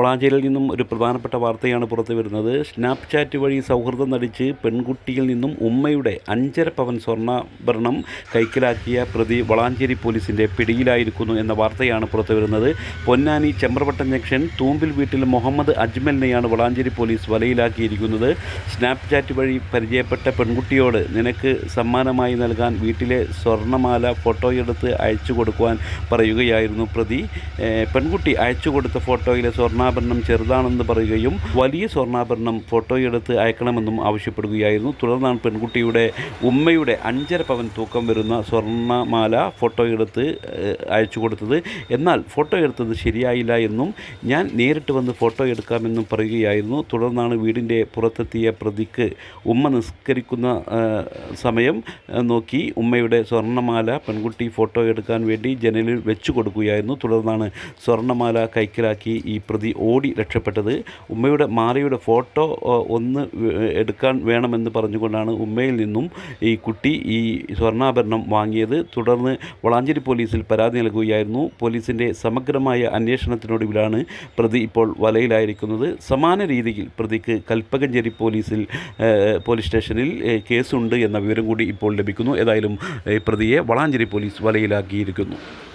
വളാഞ്ചേരിയിൽ നിന്നും ഒരു പ്രധാനപ്പെട്ട വാർത്തയാണ് പുറത്തു വരുന്നത്. സ്നാപ്ചാറ്റ് വഴി സൗഹൃദം നടിച്ച് പെൺകുട്ടിയിൽ നിന്നും ഉമ്മയുടെ അഞ്ചര പവൻ സ്വർണാഭരണം കൈക്കലാക്കിയ പ്രതി വളാഞ്ചേരി പോലീസിന്റെ പിടിയിലായിരിക്കുന്നു എന്ന വാർത്തയാണ് പുറത്തു വരുന്നത്. പൊന്നാനി ചെമ്പ്രവട്ടം ജംഗ്ഷൻ തൂമ്പിൽ വീട്ടിൽ മുഹമ്മദ് അജ്മലിനെയാണ് വളാഞ്ചേരി പോലീസ് വലയിലാക്കിയിരിക്കുന്നത്. സ്നാപ്ചാറ്റ് വഴി പരിചയപ്പെട്ട പെൺകുട്ടിയോട് നിനക്ക് സമ്മാനമായി നൽകാൻ വീട്ടിലെ സ്വർണമാല ഫോട്ടോയെടുത്ത് അയച്ചു കൊടുക്കുവാൻ പറയുകയായിരുന്നു പ്രതി. പെൺകുട്ടി അയച്ചു കൊടുത്ത ഫോട്ടോയിലെ സ്വർണാഭരണം ചെറുതാണെന്ന് പറയുകയും വലിയ സ്വർണാഭരണം ഫോട്ടോയെടുത്ത് അയക്കണമെന്നും ആവശ്യപ്പെടുകയായിരുന്നു. തുടർന്നാണ് പെൺകുട്ടിയുടെ ഉമ്മയുടെ അഞ്ചര പവൻ തൂക്കം വരുന്ന സ്വർണമാല ഫോട്ടോയെടുത്ത് അയച്ചു കൊടുത്തത്. എന്നാൽ ഫോട്ടോ എടുത്തത് ശരിയായില്ല എന്നും ഞാൻ നേരിട്ട് വന്ന് ഫോട്ടോ എടുക്കാമെന്നും പറയുകയായിരുന്നു. തുടർന്നാണ് വീടിന്റെ പുറത്തെത്തിയ പ്രതിക്ക് ഉമ്മ നിസ്കരിക്കുന്ന സമയം നോക്കി ഉമ്മയുടെ സ്വർണമാല പെൺകുട്ടി ഫോട്ടോ എടുക്കാൻ വേണ്ടി ജനലിൽ വെച്ചു കൊടുക്കുകയായിരുന്നു. തുടർന്നാണ് സ്വർണമാല കൈക്കലാക്കി ഈ പ്രതി ഓടി രക്ഷപ്പെട്ടത്. ഉമ്മയുടെ മാറിയുടെ ഫോട്ടോ ഒന്ന് എടുക്കാൻ വേണമെന്ന് പറഞ്ഞുകൊണ്ടാണ് ഉമ്മയിൽ നിന്നും ഈ കുട്ടി ഈ സ്വർണാഭരണം വാങ്ങിയത്. തുടർന്ന് വളാഞ്ചേരി പോലീസിൽ പരാതി നൽകുകയായിരുന്നു. പോലീസിന്റെ സമഗ്രമായ അന്വേഷണത്തിനൊടുവിലാണ് പ്രതി ഇപ്പോൾ വലയിലായിരിക്കുന്നത്. സമാന രീതിയിൽ പ്രതിക്ക് കൽപ്പകഞ്ചേരി പോലീസിൽ പോലീസ് സ്റ്റേഷനിൽ കേസുണ്ട് എന്ന വിവരം കൂടി ഇപ്പോൾ ലഭിക്കുന്നു. ഏതായാലും പ്രതിയെ വളാഞ്ചേരി പോലീസ് വലയിലാക്കിയിരിക്കുന്നു.